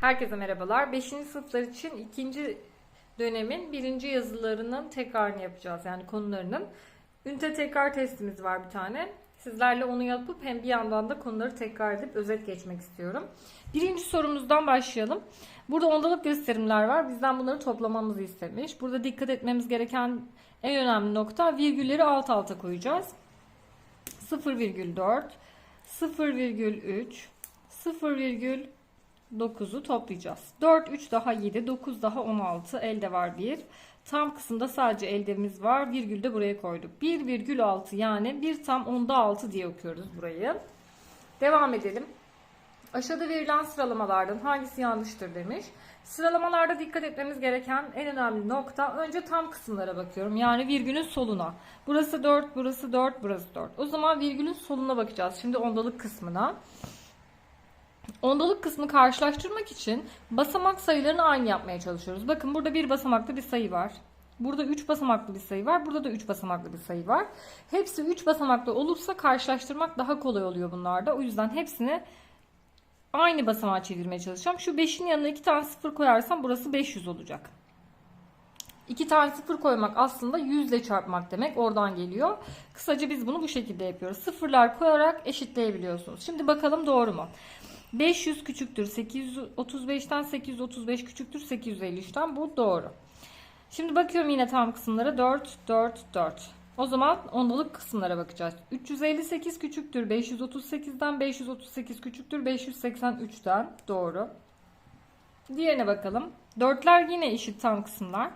Herkese merhabalar. 5. sınıflar için ikinci dönemin birinci yazılarının tekrarını yapacağız. Yani konularının. Ünite tekrar testimiz var bir tane. Sizlerle onu yapıp hem bir yandan da konuları tekrar edip özet geçmek istiyorum. Birinci sorumuzdan başlayalım. Burada ondalık gösterimler var. Bizden bunları toplamamızı istemiş. Burada dikkat etmemiz gereken en önemli nokta virgülleri alt alta koyacağız. 0,4, 0,3, 0,9'u toplayacağız. 4, 3 daha 7, 9 daha 16, elde var 1. Tam kısımda sadece eldemiz var. Virgül de buraya koyduk. 1,6 yani 1 tam onda 6 diye okuyoruz burayı. Devam edelim. Aşağıda verilen sıralamalardan hangisi yanlıştır demiş. Sıralamalarda dikkat etmemiz gereken en önemli nokta önce tam kısımlara bakıyorum. Yani virgülün soluna. Burası 4, burası 4, burası 4. O zaman virgülün soluna bakacağız. Şimdi ondalık kısmına. Ondalık kısmı karşılaştırmak için basamak sayılarını aynı yapmaya çalışıyoruz. Bakın burada bir basamaklı bir sayı var. Burada 3 basamaklı bir sayı var. Burada da 3 basamaklı bir sayı var. Hepsi 3 basamaklı olursa karşılaştırmak daha kolay oluyor bunlarda. O yüzden hepsini aynı basamağa çevirmeye çalışacağım. Şu 5'in yanına 2 tane 0 koyarsam burası 500 olacak. 2 tane 0 koymak aslında 100 ile çarpmak demek. Oradan geliyor. Kısaca biz bunu bu şekilde yapıyoruz. Sıfırlar koyarak eşitleyebiliyorsunuz. Şimdi bakalım doğru mu? 500 küçüktür 835'ten 835 küçüktür 853'ten bu doğru. Şimdi bakıyorum yine tam kısımlara 4 4 4. O zaman ondalık kısımlara bakacağız. 358 küçüktür 538'den 538 küçüktür 583'ten doğru. Diğerine bakalım. Dörtler yine eşit tam kısımlar.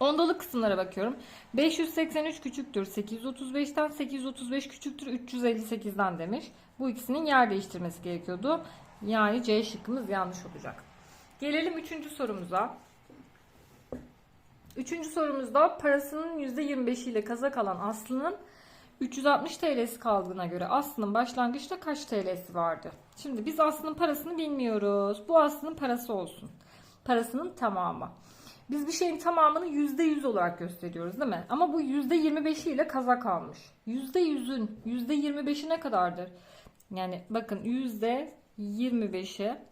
Ondalık kısımlara bakıyorum. 583 küçüktür 835'ten 835 küçüktür 358'den demiş. Bu ikisinin yer değiştirmesi gerekiyordu. Yani C şıkkımız yanlış olacak. Gelelim üçüncü sorumuza. Üçüncü sorumuzda parasının %25 ile kazak alan Aslı'nın 360 TL'si kaldığına göre Aslı'nın başlangıçta kaç TL'si vardı? Şimdi biz Aslı'nın parasını bilmiyoruz. Bu Aslı'nın parası olsun. Parasının tamamı. Biz bir şeyin tamamını %100 olarak gösteriyoruz değil mi? Ama bu %25'i ile kazak almış. %100'ün %25'i ne kadardır? Yani bakın %25'e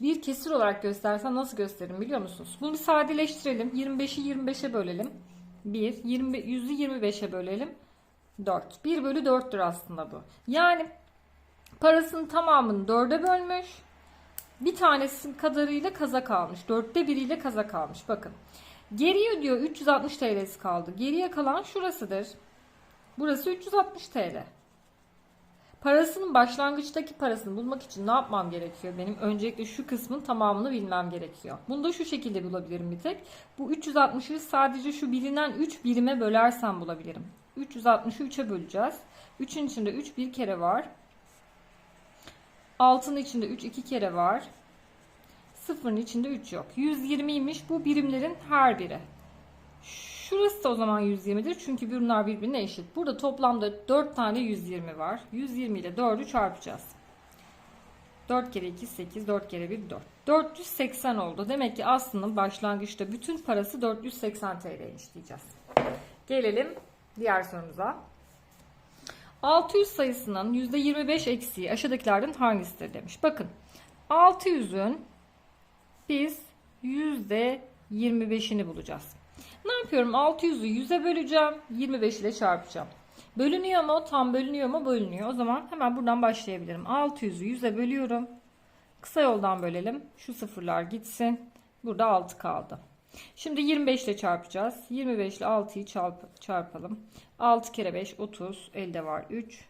bir kesir olarak göstersem nasıl gösteririm biliyor musunuz? Bunu bir sadeleştirelim. 25'i 25'e bölelim. 1. 20, 100'ü 25'e bölelim. 4. 1 bölü 4'tür aslında bu. Yani parasının tamamını 4'e bölmüş. Bir tanesinin kadarıyla kazak almış. Dörtte biriyle kazak almış. Bakın. Geriye diyor 360 TL'si kaldı. Geriye kalan şurasıdır. Burası 360 TL. Parasının başlangıçtaki parasını bulmak için ne yapmam gerekiyor? Benim öncelikle şu kısmın tamamını bilmem gerekiyor. Bunu da şu şekilde bulabilirim bir tek. Bu 360'ı sadece şu bilinen 3 birime bölersem bulabilirim. 360'ı 3'e böleceğiz. 3'ün içinde 3 bir kere var. 6'nın içinde 3 iki kere var. 0'ın içinde 3 yok. 120'ymiş bu birimlerin her biri. Şurası da o zaman 120'dir. Çünkü birimler birbirine eşit. Burada toplamda 4 tane 120 var. 120 ile 4'ü çarpacağız. 4 kere 2 8, 4 kere 1 4. 480 oldu. Demek ki aslında başlangıçta bütün parası 480 TL'ymiş diyeceğiz. Gelelim diğer sorumuza. 600 sayısının %25 eksiği aşağıdakilerden hangisidir demiş. Bakın 600'ün biz %25'ini bulacağız. Ne yapıyorum? 600'ü 100'e böleceğim. 25 ile çarpacağım. Bölünüyor mu? Tam bölünüyor mu? Bölünüyor. O zaman hemen buradan başlayabilirim. 600'ü 100'e bölüyorum. Kısa yoldan bölelim. Şu sıfırlar gitsin. Burada 6 kaldı. Şimdi 25 ile çarpacağız. 25 ile 6'yı çarp çarpalım. 6 kere 5 30. Elde var 3.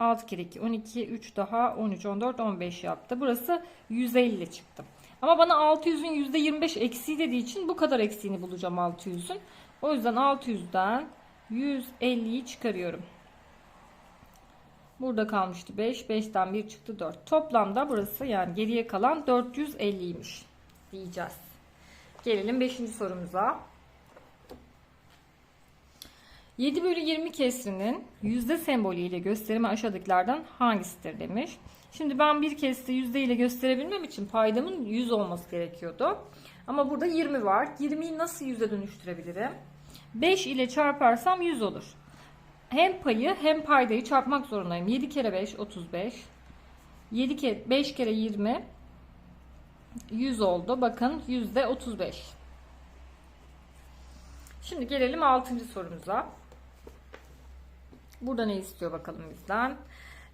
6 kere 2 12. 3 daha 13 14 15 yaptı. Burası 150 çıktı. Ama bana 600'ün %25 eksiği dediği için bu kadar eksiğini bulacağım 600'ün. O yüzden 600'den 150'yi çıkarıyorum. Burada kalmıştı 5. 5'ten 1 çıktı 4. Toplamda burası yani geriye kalan 450'ymiş diyeceğiz. Gelelim 5. sorumuza. 7 bölü 20 kesrinin yüzde sembolü ile gösterimi aşağıdakilerden hangisidir demiş. Şimdi ben bir kesri yüzde ile gösterebilmem için paydamın 100 olması gerekiyordu. Ama burada 20 var. 20'yi nasıl yüze dönüştürebilirim? 5 ile çarparsam 100 olur. Hem payı hem paydayı çarpmak zorundayım. 7 kere 5 35. 7 kere 5 kere 20 100 oldu. Bakın yüzde 35. Şimdi gelelim 6. sorumuza. Burada ne istiyor bakalım bizden?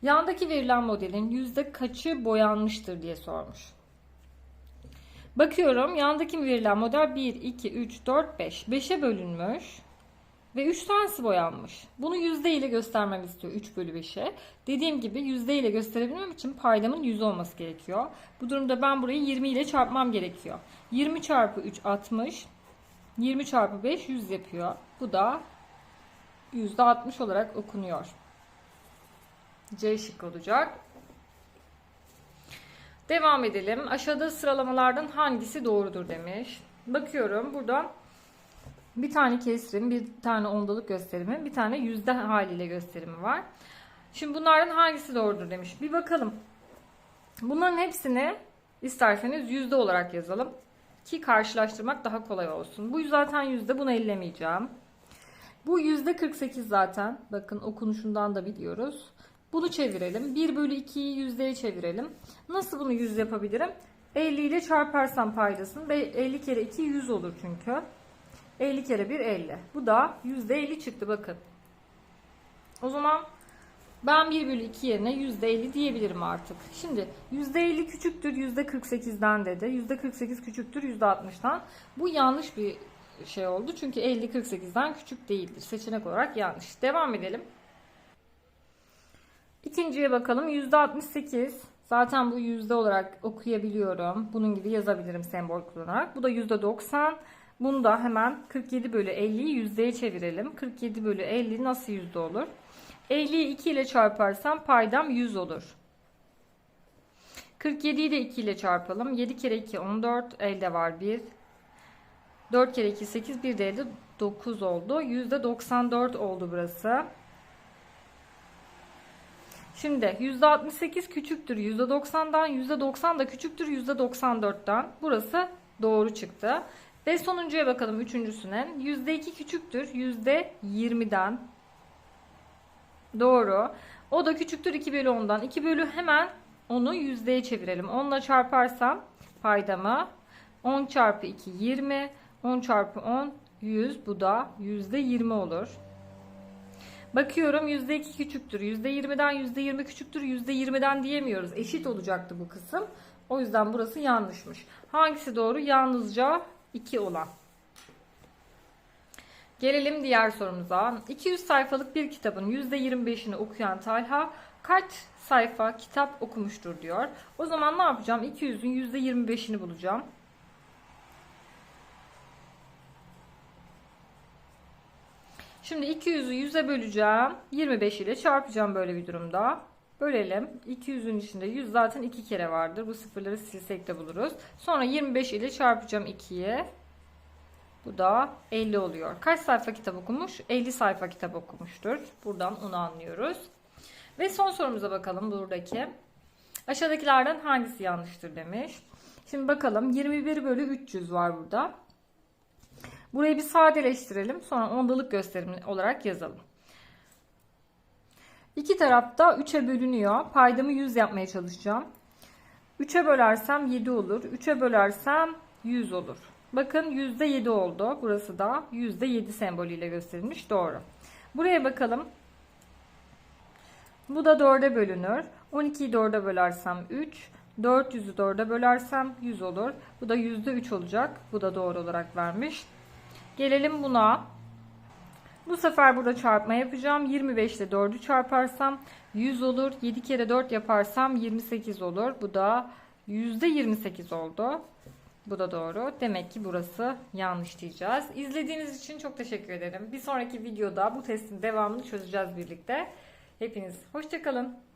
Yandaki verilen modelin yüzde kaçı boyanmıştır diye sormuş. Bakıyorum yandaki verilen model 1, 2, 3, 4, 5. 5'e bölünmüş ve 3 tanesi boyanmış. Bunu yüzde ile göstermem istiyor 3 bölü 5'e. Dediğim gibi yüzde ile gösterebilmem için paydamın 100 olması gerekiyor. Bu durumda ben burayı 20 ile çarpmam gerekiyor. 20 çarpı 3 60. 20 çarpı 5 100 yapıyor. Bu da yüzde 60 olarak okunuyor. C şık olacak. Devam edelim. Aşağıda sıralamalardan hangisi doğrudur demiş. Bakıyorum burada bir tane kesrim, bir tane ondalık gösterimi, bir tane yüzde haliyle gösterimi var. Şimdi bunlardan hangisi doğrudur demiş. Bir bakalım. Bunların hepsini isterseniz yüzde olarak yazalım. Ki karşılaştırmak daha kolay olsun. Bu zaten yüzde bunu ellemeyeceğim. Bu yüzde 48 zaten. Bakın okunuşundan da biliyoruz. Bunu çevirelim. 1 bölü 2'yi yüzdeye çevirelim. Nasıl bunu yüz yapabilirim? 50 ile çarparsam paydasını. 50 kere 2 100 olur çünkü. 50 kere 1 50. Bu da %50 çıktı bakın. O zaman ben 1 bölü 2 yerine %50 diyebilirim artık. Şimdi %50 küçüktür %48'den dedi. %48 küçüktür %60'dan. Bu yanlış bir şey oldu. Çünkü 50 48'den küçük değildir. Seçenek olarak yanlış. Devam edelim. İkinciye bakalım. %68. Zaten bu yüzde olarak okuyabiliyorum. Bunun gibi yazabilirim sembol kullanarak. Bu da %90. Bunu da hemen 47 bölü 50'yi yüzdeye çevirelim. 47 bölü 50 nasıl yüzde olur? 50'yi 2 ile çarparsam paydam 100 olur. 47'yi de 2 ile çarpalım. 7 kere 2 14. Elde var 1. 4 kere 2 8. 1 de elde 9 oldu. %94 oldu burası. Şimdi %68 küçüktür %90'dan. %90 da küçüktür %94'ten. Burası doğru çıktı. Ve sonuncuya bakalım üçüncüsüne. %2 küçüktür %20'den. Doğru. O da küçüktür 2 bölü 10'dan. 2 bölü hemen onu yüzdeye çevirelim. 10 ile çarparsam paydamı 10 çarpı 2 20. 10 çarpı 10 100. Bu da %20 olur. Bakıyorum %2 küçüktür. %20'den %20 küçüktür. %20'den diyemiyoruz. Eşit olacaktı bu kısım. O yüzden burası yanlışmış. Hangisi doğru? Yalnızca 2 olan. Gelelim diğer sorumuza. 200 sayfalık bir kitabın %25'ini okuyan Talha kaç sayfa kitap okumuştur diyor. O zaman ne yapacağım? 200'ün %25'ini bulacağım. Şimdi 200'ü 100'e böleceğim. 25 ile çarpacağım böyle bir durumda. Bölelim. 200'ün içinde 100 zaten 2 kere vardır. Bu sıfırları silsek de buluruz. Sonra 25 ile çarpacağım 2'ye. Bu da 50 oluyor. Kaç sayfa kitap okumuş? 50 sayfa kitap okumuştur. Buradan onu anlıyoruz. Ve son sorumuza bakalım buradaki. Aşağıdakilerden hangisi yanlıştır demiş. Şimdi bakalım 21 bölü 300 var burada. Burayı bir sadeleştirelim. Sonra ondalık gösterimi olarak yazalım. İki tarafta 3'e bölünüyor. Paydamı 100 yapmaya çalışacağım. 3'e bölersem 7 olur. 3'e bölersem 100 olur. Bakın %7 oldu. Burası da %7 sembolüyle gösterilmiş. Doğru. Buraya bakalım. Bu da 4'e bölünür. 12'yi 4'e bölersem 3. 400'ü 4'e bölersem 100 olur. Bu da %3 olacak. Bu da doğru olarak vermiş. Gelelim buna. Bu sefer burada çarpma yapacağım. 25 ile 4'ü çarparsam 100 olur. 7 kere 4 yaparsam 28 olur. Bu da %28 oldu. Bu da doğru. Demek ki burası yanlış diyeceğiz. İzlediğiniz için çok teşekkür ederim. Bir sonraki videoda bu testin devamını çözeceğiz birlikte. Hepiniz hoşçakalın.